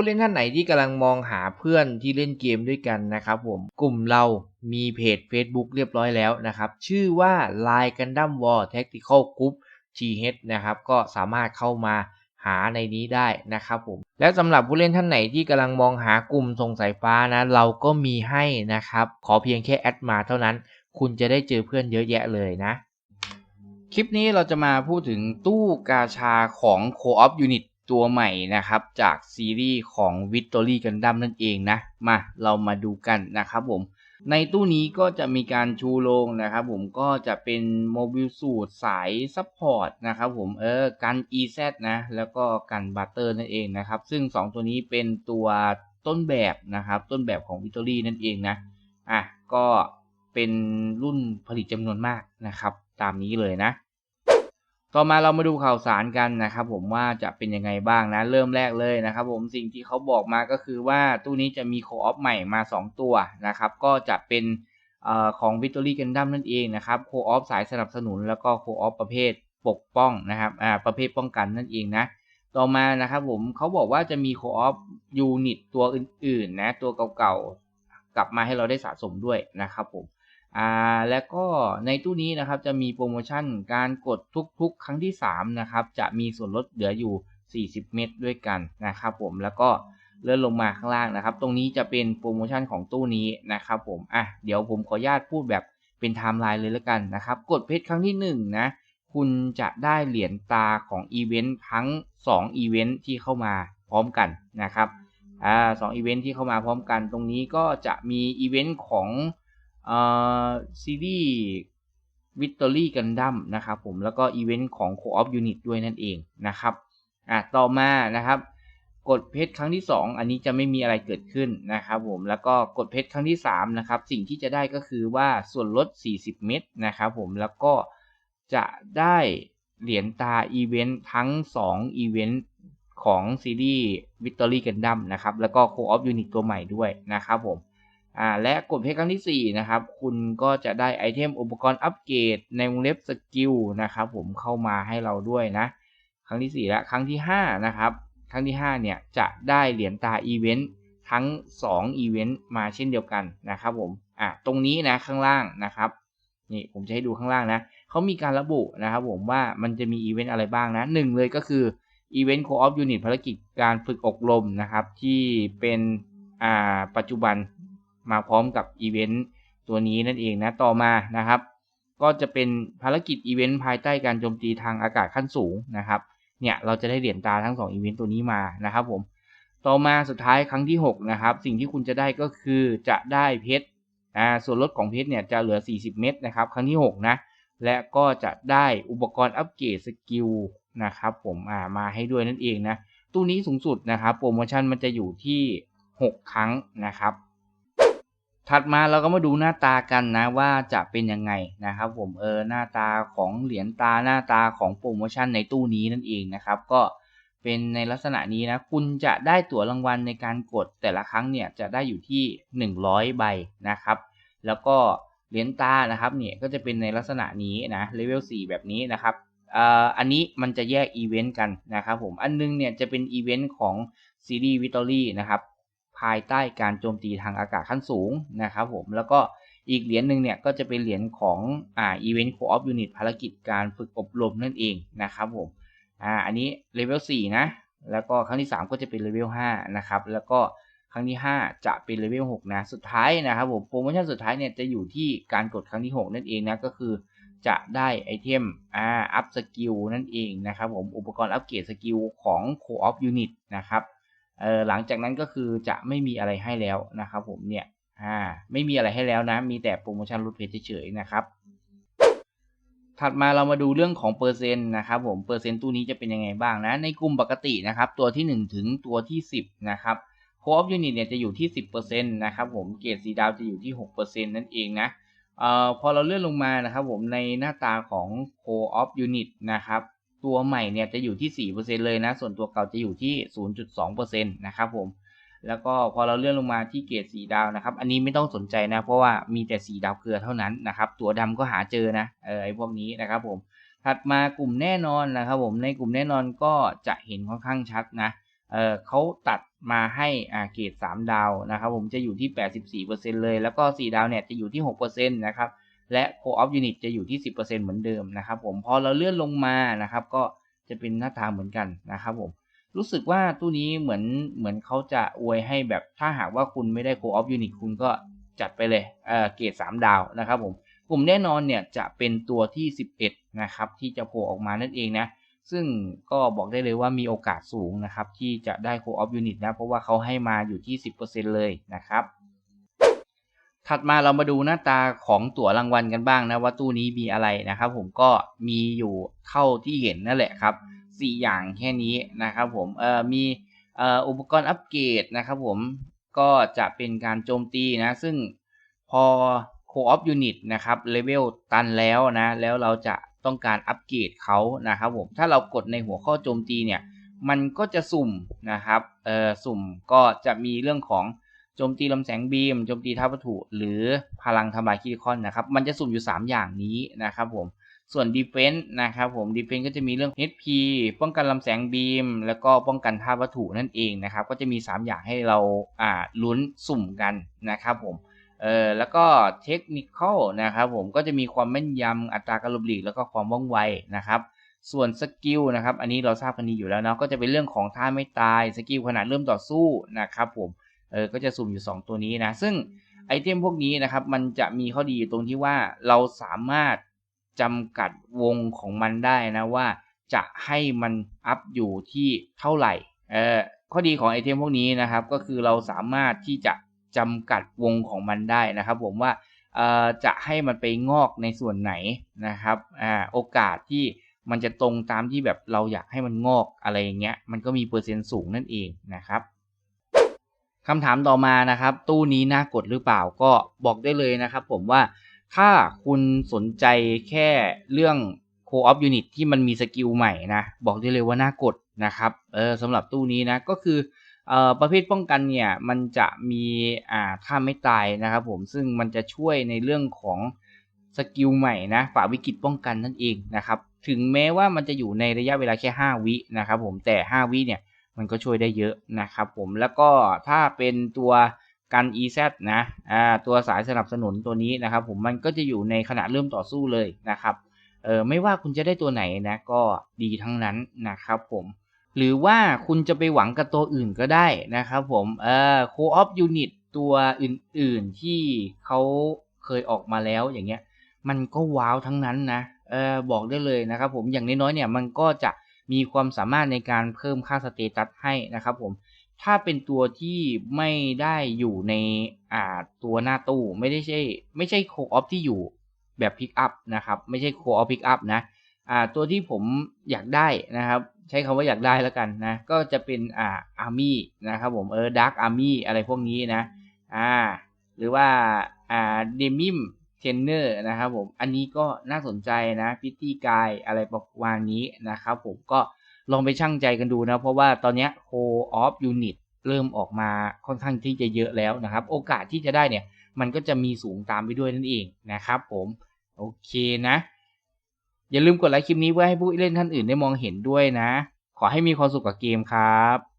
ผู้เล่นท่านไหนที่กำลังมองหาเพื่อนที่เล่นเกมด้วยกันนะครับผมกลุ่มเรามีเพจ Facebook เรียบร้อยแล้วนะครับ ชื่อว่า Line Gundam War Tactical Group GH นะครับก็สามารถเข้ามาหาในนี้ได้นะครับผมและสำหรับผู้เล่นท่านไหนที่กำลังมองหากลุ่มส่งสายฟ้านะเราก็มีให้นะครับ ขอเพียงแค่แอดมาเท่านั้น คุณจะได้เจอเพื่อนเยอะแยะเลยนะ คลิปนี้เราจะมาพูดถึงตู้กาชาของ Co-op Unit ตัวใหม่นะครับจากซีรีส์ของ Victory Gundam นั่นเองนะ มาเรามาดูกันนะครับผม ในตู้นี้ก็จะมีการชูโรงนะครับผมก็จะเป็นโมบิลสูตรสายซัพพอร์ตนะครับผมเออกัน EZ นะ แล้วก็กันบัตเตอร์นั่นเองนะครับ ซึ่ง 2 ตัวนี้เป็นตัวต้นแบบนะครับ ต้นแบบของ Victory นั่นเองนะ อะก็เป็นรุ่นผลิตจำนวนมากนะครับ ตามนี้เลยนะ ต่อมาเรามาดูข่าวสารกันนะครับผมว่าจะเป็นยังไงบ้างนะเริ่มแรกเลยนะครับผมสิ่งที่เขาบอกมาก็คือว่าตู้นี้จะมีโคออฟใหม่มา 2 ตัวนะครับก็จะเป็นอของ Victory Gundam นั่นเองนะครับโคออฟสายสนับสนุนแล้วก็โคออฟประเภทปกป้องนะครับอ่าประเภทป้องกันนั่นเองนะต่อมานะครับผมเขาบอกว่าจะมีโคออฟยูนิตตัวอื่นๆนะตัวเก่าๆกลับมาให้เราได้สะสมด้วยนะครับผม อ่าแล้วก็ในตู้นี้นะครับจะมีโปรโมชั่นการกดทุกๆ ครั้งที่3นะครับจะมีส่วนลดเหลืออยู่ 40 เม็ดด้วยกันนะครับผมแล้วก็เลื่อนลงมาข้างล่างนะครับ ตรงนี้จะเป็นโปรโมชั่นของตู้นี้นะครับผมอะเดี๋ยวผมขออนุญาตพูดแบบเป็นไทม์ไลน์เลยแล้วกันนะครับ กดเพชรครั้งที่1นนะคุณจะได้เหรียญตาของอีเวนต์ทั้ง2อีเวนต์ที่เข้ามาพร้อมกันนะครับอ่าสองอีเวนต์ที่เข้ามาพร้อมกัน ตรงนี้ก็จะมีอีเวนต์ของ ซีรีส์วิตเตอรี่กันดั้มนะครับผมแล้วก็อีเวนต์ของ Co-op Unit ด้วยนั่นเองนะครับอะต่อมานะครับกดเพชรครั้งที่ 2 อันนี้จะไม่มีอะไรเกิดขึ้นนะครับผมแล้วก็กดเพชรครั้งที่3นะครับสิ่งที่จะได้ก็คือว่าส่วนลด 40 เม็ดนะครับผมแล้วก็จะได้เหรียญตาอีเวนต์ทั้ง 2 อีเวนต์ของซีรีส์ Victory Gundam นะครับแล้วก็ Co-op Unit ตัวใหม่ด้วยนะครับผม อ่าและกดเพชรครั้งที่ 4 นะครับ คุณก็จะได้ไอเทมอุปกรณ์อัปเกรดในวงเล็บสกิลนะครับผมเข้ามาให้เราด้วยนะ ครั้งที่ 4 และครั้งที่ 5 นะครับ ครั้งที่ 5 เนี่ย จะได้เหรียญตาอีเวนต์ทั้ง 2 อีเวนต์มาเช่นเดียวกันนะครับผมอะตรงนี้นะข้างล่างนะครับนี่ผมจะให้ดูข้างล่างนะเขามีการระบุนะครับผมว่ามันจะมีอีเวนต์อะไรบ้างนะหนึ่งเลยก็คืออีเวนต์โคออฟยูนิตภารกิจการฝึกอบรมนะครับ ที่เป็นอ่าปัจจุบัน มาพร้อมกับอีเวนต์ตัวนี้นั่นเองนะต่อมานะครับ ก็จะเป็นภารกิจอีเวนต์ภายใต้การโจมตีทางอากาศขั้นสูงนะครับเนี่ยเราจะได้เหรียญตาทั้ง2อีเวนต์ตัวนี้มานะครับผมต่อมาสุดท้ายครั้งที่6นะครับสิ่งที่คุณจะได้ก็คือจะได้เพชรอ่าส่วนลดของเพชรเนี่ยจะเหลือ 40 เม็ดนะครับครั้งที่6นะและก็จะได้อุปกรณ์อัปเกรดสกิลนะครับผมอ่ามาให้ด้วยนั่นเองนะตู้นี้สูงสุดนะครับโปรโมชั่นมันจะอยู่ที่ 6 ครั้งนะครับ ถัดมาเราก็มาดูหน้าตากันนะว่าจะเป็นยังไงนะครับผมเออหน้าตาของเหรียญตาหน้าตาของโปรโมชั่นในตู้นี้นั่นเองนะครับก็เป็นในลักษณะนี้นะคุณจะได้ตั๋วรางวัลในการกดแต่ละครั้งเนี่ยจะได้อยู่ที่ 100 ใบนะครับ แล้วก็เหรียญตานะครับเนี่ยก็จะเป็นในลักษณะนี้นะเลเวล4แบบนี้นะครับอันนี้มันจะแยกอีเวนต์กันนะครับผมอันนึงเนี่ยจะเป็นอีเวนต์ของซีรีส์วิตอรี่นะครับ ภายใต้การโจมตีทางอากาศขั้นสูงนะครับผมแล้วก็อีกเหรียญหนึ่งเนี่ยก็จะเป็นเหรียญของอ่าอีเวนต์โคออฟยูนิตภารกิจการฝึกอบรมนั่นเองนะครับผมอ่าอันนี้เลเวล4นะแล้วก็ครั้งที่ 3 ก็จะเป็นเลเวล5นะครับแล้วก็ครั้งที่ 5 จะเป็นเลเวล6นะสุดท้ายนะครับผมโปรโมชั่นสุดท้ายเนี่ยจะอยู่ที่การกดครั้งที่ 6 นั่นเองนะก็คือจะได้ไอเทมอ่าอัพสกิลนั่นเองนะครับผมอุปกรณ์อัปเกรดสกิลของ Co-op Unit นะครับ เออหลังจากนั้นก็คือจะไม่มีอะไรให้แล้วนะครับผมเนี่ยอ่าไม่มีอะไรให้แล้วนะ มีแต่โปรโมชั่นลดเพชรเฉยๆนะครับ ถัดมาเรามาดูเรื่องของเปอร์เซ็นต์นะครับผมเปอร์เซ็นต์ตู้นี้จะเป็นยังไงบ้างนะ ในกลุ่มปกตินะครับ ตัวที่ 1 ถึงตัวที่ 10 นะครับโคออฟยูนิตเนี่ยจะอยู่ที่ 10%นะครับผมเกรดสีดาวจะอยู่ที่ 6%นั่นเองนะเอ่อพอเราเลื่อนลงมานะครับผมในหน้าตาของ Co-op Unit นะครับ ตัวใหม่เนี่ยจะอยู่ที่ 4%เลยนะ ส่วนตัวเก่าจะอยู่ที่ 0.2%นะครับผม แล้วก็พอเราเลื่อนลงมาที่เกรดสีดาวนะครับ อันนี้ไม่ต้องสนใจนะ เพราะว่ามีแต่สีดาวเกลือเท่านั้นนะครับ ตัวดำก็หาเจอนะ เออไอพวกนี้นะครับผม ถัดมากลุ่มแน่นอนนะครับผม ในกลุ่มแน่นอนก็จะเห็นค่อนข้างชัดนะ เออเขาตัดมาให้อ่าเกรด3ดาวนะครับผมจะอยู่ที่ 84%เลย แล้วก็4ดาวเนี่ยจะอยู่ที่ 6%นะครับ และ Co-op Unit จะอยู่ที่ 10%เหมือนเดิมนะครับผมพอเราเลื่อนลงมานะครับ ก็จะเป็นหน้าตาเหมือนกันนะครับผมรู้สึกว่าตู้นี้เหมือนเหมือนเขาจะอวยให้แบบถ้าหากว่าคุณไม่ได้ Co-op Unit คุณก็จัดไปเลยเออเกรด3 ดาวนะครับผมกลุ่มแน่นอนเนี่ยจะเป็นตัวที่ 11 นะครับที่จะโผล่ออกมานั่นเองนะซึ่งก็บอกได้เลยว่ามีโอกาสสูงนะครับที่จะได้ Co-op Unit นะเพราะว่าเขาให้มาอยู่ที่ 10%เลยนะครับ ถัดมาเรามาดูหน้าตาของตั๋วรางวัลกันบ้างนะว่าตู้นี้มีอะไรนะครับผมก็มีอยู่เท่าที่เห็นนั่นแหละครับ 4 อย่างแค่นี้นะครับผมเอ่อมีเอ่ออุปกรณ์อัปเกรดนะครับผมก็จะเป็นการโจมตีนะซึ่งพอ Co-op Unit นะครับเลเวลตันแล้วนะ แล้วเราจะต้องการอัปเกรดเขานะครับผมถ้าเรากดในหัวข้อโจมตีเนี่ย มันก็จะสุ่มนะครับเอ่อสุ่มก็จะมีเรื่องของ โจมตีลำแสงบีมโจมตีท่าวัตถุ หรือพลังทำลายคิริคอนนะครับ มันจะสุ่มอยู่ 3 อย่างนี้นะครับผมส่วน Defense นะครับผม Defense ก็จะมีเรื่อง HP ป้องกันลำแสงบีม แล้วก็ป้องกันท่าวัตถุนั่นเองนะครับ ก็จะมี 3 อย่างให้เราอ่าลุ้นสุ่มกันนะครับผมเออแล้วก็เทคนิคอลนะครับผมก็จะมีความแม่นยำอัตราการหลบหลีกแล้วก็ความว่องไวนะครับส่วนสกิลนะครับอันนี้เราทราบกันดีอยู่แล้วเนาะก็จะเป็นเรื่องของท่าไม่ตายสกิลขนาดเริ่มต่อสู้นะครับผม เออก็จะสุ่มอยู่ 2 ตัวนี้นะ ซึ่งไอเทมพวกนี้นะครับ มันจะมีข้อดีอยู่ตรงที่ว่าเราสามารถจำกัดวงของมันได้นะว่าจะให้มันอัพอยู่ที่เท่าไหร่ เออข้อดีของไอเทมพวกนี้นะครับ ก็คือเราสามารถที่จะจำกัดวงของมันได้นะครับ ผมว่าเอ่อจะให้มันไปงอกในส่วนไหนนะครับอ่าโอกาสที่มันจะตรงตามที่แบบเราอยากให้มันงอกอะไรอย่างเงี้ย มันก็มีเปอร์เซ็นต์สูงนั่นเองนะครับ คำถามต่อมานะครับ ตู้นี้น่ากดหรือเปล่าก็บอกได้เลยนะครับ ผมว่าถ้าคุณสนใจแค่เรื่อง Co-op Unit ที่มันมีสกิลใหม่นะ บอกได้เลยว่าน่ากดนะครับเออสำหรับตู้นี้นะก็คือเอ่อประเภทป้องกันเนี่ยมันจะมีอ่าท่าไม่ตายนะครับผมซึ่งมันจะช่วยในเรื่องของสกิลใหม่นะฝ่าวิกฤตป้องกันนั่นเองนะครับถึงแม้ว่ามันจะอยู่ในระยะเวลาแค่ 5 วินะครับผมแต่ 5 วิเนี่ย มันก็ช่วยได้เยอะนะครับผมแล้วก็ถ้าเป็นตัวกัน EZ นะอ่าตัวสายสนับสนุนตัวนี้นะครับ ผมมันก็จะอยู่ในขณะเริ่มต่อสู้เลยนะครับเออไม่ว่าคุณจะได้ตัวไหนนะก็ดีทั้งนั้นนะครับผมหรือว่าคุณจะไปหวังกับตัวอื่นก็ได้นะครับผมเออ Co-op Unit ตัวอื่นๆที่เขาเคยออกมาแล้วอย่างเงี้ยมันก็ว้าวทั้งนั้นนะเออบอกได้เลยนะครับผมอย่างน้อยๆเนี่ยมันก็จะ มีความสามารถในการเพิ่มค่าสเตตัสให้นะครับผมถ้าเป็นตัวที่ไม่ได้อยู่ในอ่าตัวหน้าตู้ไม่ได้ใช่ไม่ใช่โคออฟที่อยู่แบบพิกอัพนะครับไม่ใช่โคออฟพิกอัพนะอ่าตัวที่ผมอยากได้นะครับใช้คำว่าอยากได้แล้วกันนะก็จะเป็นอ่าอาร์มี่นะครับผมเออดาร์กอาร์มี่อะไรพวกนี้นะอ่าหรือว่าอ่าเดมิม เทนเนอร์นะครับผมอันนี้ก็น่าสนใจนะพิตตี้กายอะไรประมาณนี้นะครับผมก็ลองไปชั่งใจกันดูนะ เพราะว่าตอนนี้โคออฟยูนิตเริ่มออกมาค่อนข้างที่จะเยอะแล้วนะครับ โอกาสที่จะได้เนี่ย มันก็จะมีสูงตามไปด้วยนั่นเองนะครับผม โอเคนะ อย่าลืมกดไลค์คลิปนี้เพื่อให้ผู้เล่นท่านอื่นได้มองเห็นด้วยนะ ขอให้มีความสุขกับเกมครับ